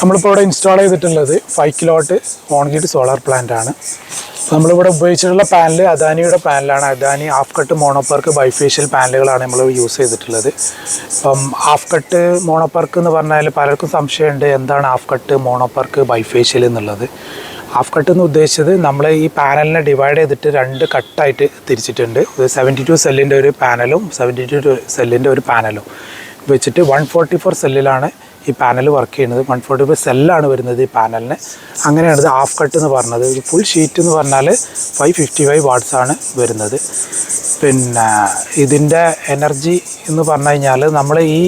നമ്മളിപ്പോൾ ഇവിടെ ഇൻസ്റ്റാൾ ചെയ്തിട്ടുള്ളത് five kilowatt on grid solar plant ആണ്. നമ്മളിവിടെ ഉപയോഗിച്ചിട്ടുള്ള പാനൽ അദാനിയുടെ പാനലാണ് Adani half cut mono perc bifacial പാനലുകളാണ് നമ്മൾ യൂസ് ചെയ്തിട്ടുള്ളത്. ഇപ്പം ഹാഫ് കട്ട് മോണോപ്പർക്ക് എന്ന് പറഞ്ഞാൽ പലർക്കും സംശയമുണ്ട് എന്താണ് half cut mono PERC bifacial എന്നുള്ളത്. ഹാഫ് കട്ട് എന്ന് ഉദ്ദേശിച്ചത് നമ്മൾ ഈ പാനലിനെ ഡിവൈഡ് ചെയ്തിട്ട് രണ്ട് കട്ടായിട്ട് തിരിച്ചിട്ടുണ്ട്. സെവന്റി ടു സെല്ലിന്റെ ഒരു പാനലും സെവന്റി ടു സെല്ലിന്റെ ഒരു പാനലും വെച്ചിട്ട് വൺ ഫോർട്ടി ഫോർ സെല്ലിലാണ് ഈ പാനൽ വർക്ക് ചെയ്യുന്നത്. വൺ ഫോർട്ടി ഫൈവ് സെല്ലാണ് വരുന്നത് ഈ പാനലിന്. അങ്ങനെയാണ് ഇത് ഹാഫ് കട്ട് എന്ന് പറഞ്ഞത്. ഒരു ഫുൾ ഷീറ്റ് എന്ന് പറഞ്ഞാൽ ഫൈവ് ഫിഫ്റ്റി ഫൈവ് ആണ് വരുന്നത്. പിന്നെ ഇതിന്റെ എനർജി എന്ന് പറഞ്ഞു കഴിഞ്ഞാൽ നമ്മൾ ഈ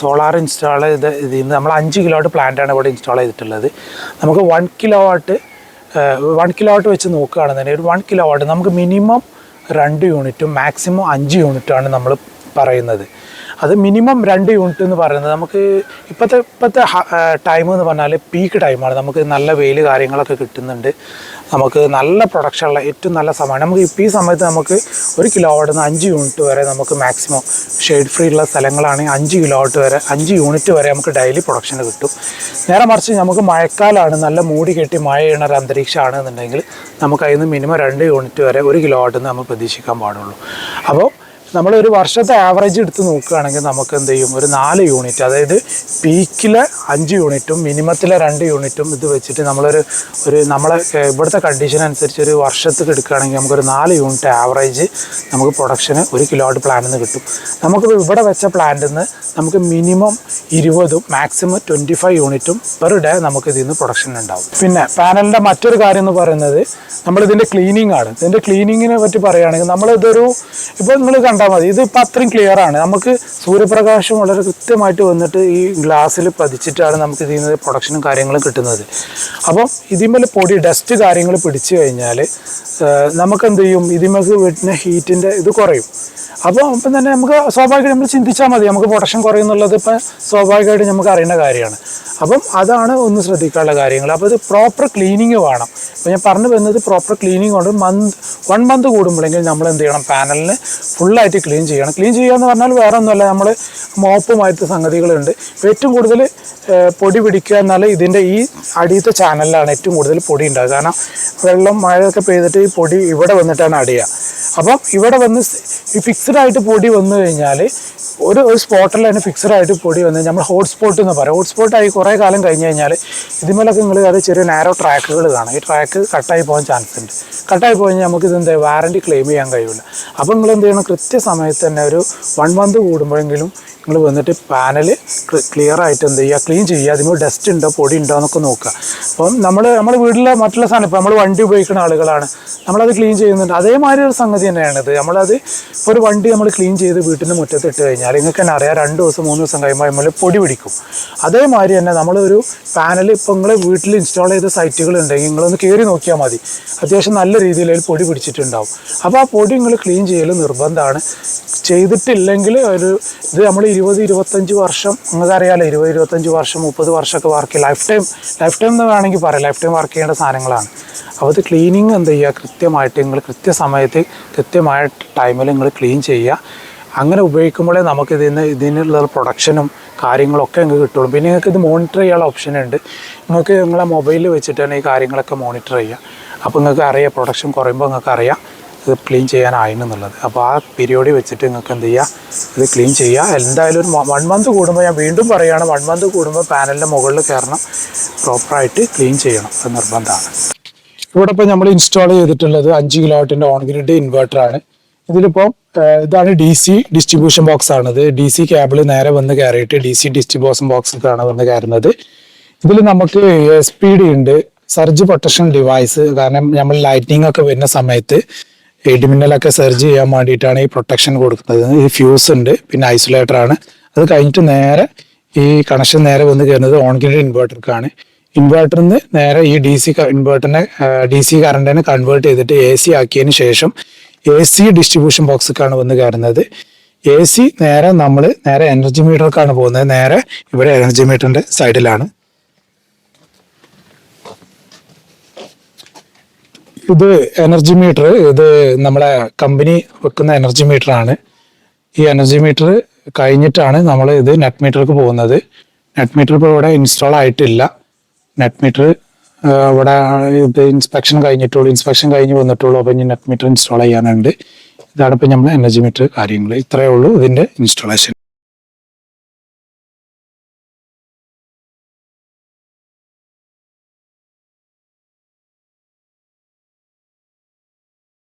സോളാർ ഇൻസ്റ്റാൾ ചെയ്ത് ഇതിൽ നമ്മൾ അഞ്ച് കിലോ വാട്ട് പ്ലാന്റാണ് ഇവിടെ ഇൻസ്റ്റാൾ ചെയ്തിട്ടുള്ളത്. നമുക്ക് one kilowatt one kilowatt വെച്ച് നോക്കുകയാണെന്നുണ്ടെങ്കിൽ ഒരു വൺ കിലോ വാട്ട് നമുക്ക് മിനിമം രണ്ട് യൂണിറ്റും മാക്സിമം അഞ്ച് യൂണിറ്റുമാണ് നമ്മൾ പറയുന്നത്. അത് മിനിമം രണ്ട് യൂണിറ്റ് എന്ന് പറയുന്നത് നമുക്ക് ഇപ്പോഴത്തെ ഇപ്പോഴത്തെ ടൈം എന്ന് പറഞ്ഞാൽ പീക്ക് ടൈമാണ് നമുക്ക് നല്ല വെയിൽ കാര്യങ്ങളൊക്കെ കിട്ടുന്നുണ്ട്. നമുക്ക് നല്ല പ്രൊഡക്ഷനുള്ള ഏറ്റവും നല്ല സമയമാണ്. നമുക്ക് ഇപ്പോൾ ഈ സമയത്ത് നമുക്ക് ഒരു കിലോ വാട്ടിൽ നിന്ന് അഞ്ച് യൂണിറ്റ് വരെ നമുക്ക് മാക്സിമം ഷെയ്ഡ് ഫ്രീ ഉള്ള സ്ഥലങ്ങളാണെങ്കിൽ അഞ്ച് കിലോ വാട്ട് വരെ അഞ്ച് യൂണിറ്റ് വരെ നമുക്ക് ഡെയിലി പ്രൊഡക്ഷൻ കിട്ടും. നേരെ മറിച്ച് നമുക്ക് മഴക്കാലമാണ് നല്ല മൂടി കെട്ടി മഴ ചെയ്യണ ഒരു അന്തരീക്ഷമാണ് എന്നുണ്ടെങ്കിൽ നമുക്ക് അതിൽ നിന്ന് മിനിമം രണ്ട് യൂണിറ്റ് വരെ ഒരു കിലോ വാട്ടിൽ നിന്ന് നമ്മൾ പ്രതീക്ഷിക്കാൻ പാടുള്ളൂ. അപ്പോൾ നമ്മൾ ഒരു വർഷത്തെ ആവറേജ് എടുത്ത് നോക്കുകയാണെങ്കിൽ നമുക്ക് എന്ത് ചെയ്യും? ഒരു നാല് യൂണിറ്റ് അതായത് പീക്കിലെ അഞ്ച് യൂണിറ്റും മിനിമത്തിലെ രണ്ട് യൂണിറ്റും ഇത് വെച്ചിട്ട് നമ്മളൊരു ഒരു നമ്മളെ ഇവിടുത്തെ കണ്ടീഷൻ അനുസരിച്ച് ഒരു വർഷത്തേക്ക് എടുക്കുകയാണെങ്കിൽ നമുക്കൊരു നാല് യൂണിറ്റ് ആവറേജ് നമുക്ക് പ്രൊഡക്ഷന് ഒരു കിലോട്ട് പ്ലാനിൽ നിന്ന് കിട്ടും. നമുക്ക് ഇവിടെ വെച്ച പ്ലാന്റിൽ നിന്ന് നമുക്ക് മിനിമം ഇരുപതും മാക്സിമം ട്വന്റി ഫൈവ് യൂണിറ്റും പെർ ഡേ നമുക്ക് ഇതിൽ നിന്ന് പ്രൊഡക്ഷൻ ഉണ്ടാവും. പിന്നെ പാനലിന്റെ മറ്റൊരു കാര്യം എന്ന് പറയുന്നത് നമ്മളിതിന്റെ ക്ലീനിങ് ആണ്. ഇതിന്റെ ക്ലീനിങ്ങിനെ പറ്റി പറയുകയാണെങ്കിൽ നമ്മളിതൊരു ഇപ്പോൾ നിങ്ങൾ കണ്ടാൽ മതി. ഇത് ഇപ്പം അത്രയും ക്ലിയർ ആണ്. നമുക്ക് സൂര്യപ്രകാശം വളരെ കൃത്യമായിട്ട് വന്നിട്ട് ഈ ഗ്ലാസ്സിൽ പതിച്ചിട്ടാണ് നമുക്ക് ഇതിൽ നിന്ന് പ്രൊഡക്ഷനും കാര്യങ്ങളും കിട്ടുന്നത്. അപ്പം ഇതിന്മേൽ പൊടി ഡസ്റ്റ് കാര്യങ്ങൾ പിടിച്ചു കഴിഞ്ഞാൽ നമുക്ക് എന്ത് ചെയ്യും? ഇതിമേക്ക് വീട്ടിന് ഹീറ്റിന്റെ ഇത് കുറയും. അപ്പോൾ ഇപ്പം തന്നെ നമുക്ക് സ്വാഭാവികമായിട്ട് നമ്മൾ ചിന്തിച്ചാൽ മതി. നമുക്ക് പ്രൊഡക്ഷൻ കുറയുന്നുള്ളത് ഇപ്പം സ്വാഭാവികമായിട്ട് നമുക്ക് അറിയേണ്ട കാര്യമാണ്. അപ്പം അതാണ് ഒന്ന് ശ്രദ്ധിക്കാനുള്ള കാര്യങ്ങൾ. അപ്പോൾ ഇത് പ്രോപ്പർ ക്ലീനിങ് വേണം. അപ്പോൾ ഞാൻ പറഞ്ഞു വരുന്നത് പ്രോപ്പർ ക്ലീനിങ് കൊണ്ട് മന്ത് വൺ മന്ത് കൂടുമ്പോഴെങ്കിൽ നമ്മൾ എന്ത് ചെയ്യണം? പാനലിന് ഫുള്ളായിട്ട് ക്ലീൻ ചെയ്യണം. ക്ലീൻ ചെയ്യുക എന്ന് പറഞ്ഞാൽ വേറെ ഒന്നുമല്ല. നമ്മൾ മോപ്പുമായിട്ട് സംഗതികളുണ്ട്. ഏറ്റവും കൂടുതൽ പൊടി പിടിക്കുക എന്നാൽ ഇതിന്റെ ഈ അടിയത്തെ ചാനലിലാണ് ഏറ്റവും കൂടുതൽ പൊടി ഉണ്ടാകുക കാരണം വെള്ളം മഴയൊക്കെ പെയ്തിട്ട് ഈ പൊടി ഇവിടെ വന്നിട്ടാണ് അടിയുക. അപ്പം ഇവിടെ വന്ന് ഈ ഈ ഫിക്സഡ് ആയിട്ട് പൊടി വന്നു കഴിഞ്ഞാൽ ഒരു ഒരു സ്പോട്ടിൽ തന്നെ ഫിക്സഡ് ആയിട്ട് പൊടി വന്ന് നമ്മൾ ഹോട്ട്സ്പോട്ട് എന്ന് പറയും. ഹോട്ട്സ്പോട്ടായി കുറേ കാലം കഴിഞ്ഞ് കഴിഞ്ഞാൽ ഇതിന്മേലൊക്കെ നിങ്ങൾ അത് ചെറിയ നാരോ ട്രാക്കുകൾ കാണാം. ഈ ട്രാക്ക് കട്ടായി പോകാൻ ചാൻസ് ഉണ്ട്. കട്ടായി പോയി നമുക്ക് ഇതെന്താ വാറണ്ടി ക്ലെയിം ചെയ്യാൻ കഴിയില്ല അപ്പോൾ നിങ്ങൾ എന്ത് ചെയ്യണം? കൃത്യസമയത്ത് തന്നെ ഒരു വൺ മന്ത് കൂടുമ്പോഴെങ്കിലും നിങ്ങൾ വന്നിട്ട് പാനൽ ക്ലിയർ ആയിട്ട് എന്ത് ചെയ്യുക? ക്ലീൻ ചെയ്യുക. അതിന് ഡസ്റ്റ് ഉണ്ടോ? പൊടി ഉണ്ടോ? എന്നൊക്കെ നോക്കുക. അപ്പം നമ്മൾ നമ്മുടെ വീട്ടിലെ മറ്റുള്ള സാധനം ഇപ്പോൾ നമ്മൾ വണ്ടി ഉപയോഗിക്കുന്ന ആളുകളാണ്. നമ്മളത് ക്ലീൻ ചെയ്യുന്നുണ്ട്. അതേമാതിരി ഒരു സംഗതി തന്നെയാണിത്. നമ്മളത് ഇപ്പോൾ ഒരു വണ്ടി നമ്മൾ ക്ലീൻ ചെയ്ത് വീട്ടിന്റെ മുറ്റത്ത് ഇട്ട് കഴിഞ്ഞാൽ നിങ്ങൾക്ക് തന്നെ അറിയാം രണ്ട് ദിവസം മൂന്ന് ദിവസം കഴിയുമ്പോൾ നമ്മൾ പൊടി പിടിക്കും. അതേമാതിരി തന്നെ നമ്മളൊരു പാനൽ ഇപ്പോൾ നിങ്ങൾ വീട്ടിൽ ഇൻസ്റ്റാൾ ചെയ്ത സൈറ്റുകൾ ഉണ്ടെങ്കിൽ നിങ്ങളൊന്ന് കയറി നോക്കിയാൽ മതി. അത്യാവശ്യം നല്ല രീതിയിൽ അതിൽ പൊടി പിടിച്ചിട്ടുണ്ടാവും. അപ്പോൾ ആ പൊടി നിങ്ങൾ ക്ലീൻ ചെയ്യൽ നിർബന്ധമാണ്. ചെയ്തിട്ടില്ലെങ്കിൽ ഒരു ഇത് നമ്മൾ ഇരുപത് ഇരുപത്തഞ്ച് വർഷം നിങ്ങൾക്കറിയാലോ ഇരുപത് ഇരുപത്തഞ്ച് വർഷം മുപ്പത് വർഷമൊക്കെ work life time life time എന്ന് വേണമെങ്കിൽ പറയാം. ലൈഫ് ടൈം വർക്ക് ചെയ്യേണ്ട സാധനങ്ങളാണ്. അപ്പോൾ ഇത് ക്ലീനിങ് എന്ത് ചെയ്യുക? കൃത്യമായിട്ട് നിങ്ങൾ കൃത്യസമയത്ത് കൃത്യമായ ടൈമിൽ നിങ്ങൾ ക്ലീൻ ചെയ്യുക. അങ്ങനെ ഉപയോഗിക്കുമ്പോഴേ നമുക്ക് ഇതിന് ഇതിനുള്ള പ്രൊഡക്ഷനും കാര്യങ്ങളൊക്കെ നിങ്ങൾക്ക് കിട്ടുള്ളൂ. പിന്നെ നിങ്ങൾക്ക് ഇത് മോണിറ്റർ ചെയ്യാനുള്ള ഓപ്ഷൻ ഉണ്ട്. നിങ്ങൾക്ക് നിങ്ങളെ മൊബൈലിൽ വെച്ചിട്ട് ഈ കാര്യങ്ങളൊക്കെ മോണിറ്റർ ചെയ്യുക. അപ്പോൾ നിങ്ങൾക്ക് അറിയാം പ്രൊഡക്ഷൻ കുറയുമ്പോൾ നിങ്ങൾക്ക് അറിയാം ഇത് ക്ലീൻ ചെയ്യാനായിരുന്നുള്ളത് അപ്പോൾ ആ പീരിയോഡിൽ വെച്ചിട്ട് നിങ്ങൾക്ക് എന്ത് ചെയ്യുക? ഇത് ക്ലീൻ ചെയ്യുക. എന്തായാലും ഒരു വൺ മന്ത് കൂടുമ്പോൾ ഞാൻ വീണ്ടും പറയുകയാണ് വൺ മന്ത് കൂടുമ്പോൾ പാനലിന്റെ മുകളിൽ കയറണം. പ്രോപ്പറായിട്ട് ക്ലീൻ ചെയ്യണം. അത് നിർബന്ധമാണ്. ഇവിടെ ഇപ്പോൾ നമ്മൾ ഇൻസ്റ്റാൾ ചെയ്തിട്ടുള്ളത് അഞ്ച് കിലോ വാട്ടിന്റെ ഓൺഗ്രിഡ് ഗ്രിഡ് ഇൻവെർട്ടർ ഇതിലിപ്പോൾ ഇതാണ് ഡി സി ഡിസ്ട്രിബ്യൂഷൻ ബോക്സ് ആണത്. ഡി സി കേബിൾ നേരെ വന്ന് കയറിയിട്ട് ഡി സി ഡിസ്ട്രിബ്യൂഷൻ ബോക്സിലാണ് വന്ന് കയറുന്നത്. ഇതിൽ നമുക്ക് എസ് പി ഡി ഉണ്ട്. സർജ് പ്രൊട്ടക്ഷൻ ഡിവൈസ് കാരണം നമ്മൾ ലൈറ്റിനിങ് ഒക്കെ വരുന്ന സമയത്ത് ഇടിമിന്നലൊക്കെ സെർജ് ചെയ്യാൻ വേണ്ടിയിട്ടാണ് ഈ പ്രൊട്ടക്ഷൻ കൊടുക്കുന്നത്. ഈ ഫ്യൂസ് ഉണ്ട് പിന്നെ ഐസൊലേറ്റർ ആണ്. അത് കഴിഞ്ഞിട്ട് നേരെ ഈ കണക്ഷൻ നേരെ വന്ന് കയറുന്നത് ഓൺ ഗ്രിഡ് ഇൻവേർട്ടർക്കാണ് ഇൻവേർട്ടറിൽ നിന്ന് നേരെ ഈ ഡി സി ഇൻവേർട്ടറിനെ ഡി സി കറണ്ടിനെ കൺവേർട്ട് ചെയ്തിട്ട് എ സി ആക്കിയതിന് ശേഷം എ സി ഡിസ്ട്രിബ്യൂഷൻ ബോക്സിലേക്കാണ് വന്ന് കയറുന്നത്. എ സി നേരെ നമ്മൾ നേരെ എനർജി മീറ്റർക്കാണ് പോകുന്നത്. നേരെ ഇവിടെ എനർജി മീറ്ററിന്റെ സൈഡിലാണ് ഇത് എനർജി മീറ്റർ ഇത് നമ്മളെ കമ്പനി വെക്കുന്ന എനർജി മീറ്റർ ആണ്. ഈ എനർജി മീറ്റർ കഴിഞ്ഞിട്ടാണ് നമ്മൾ ഇത് നെറ്റ് മീറ്റർക്ക് പോകുന്നത്. നെറ്റ് മീറ്റർ ഇപ്പോൾ ഇവിടെ ഇൻസ്റ്റാൾ ആയിട്ടില്ല. നെറ്റ് മീറ്റർ ഇവിടെ ഇത് ഇൻസ്പെക്ഷൻ കഴിഞ്ഞിട്ടുള്ളൂ. ഇൻസ്പെക്ഷൻ കഴിഞ്ഞ് വന്നിട്ടുള്ളൂ. അപ്പോൾ ഇനി നെറ്റ് മീറ്റർ ഇൻസ്റ്റാൾ ചെയ്യാനുണ്ട്. ഇതാണ് ഇപ്പോൾ നമ്മൾ എനർജി മീറ്റർ കാര്യങ്ങൾ ഇത്രയേ ഉള്ളൂ ഇതിന്റെ ഇൻസ്റ്റാളേഷൻ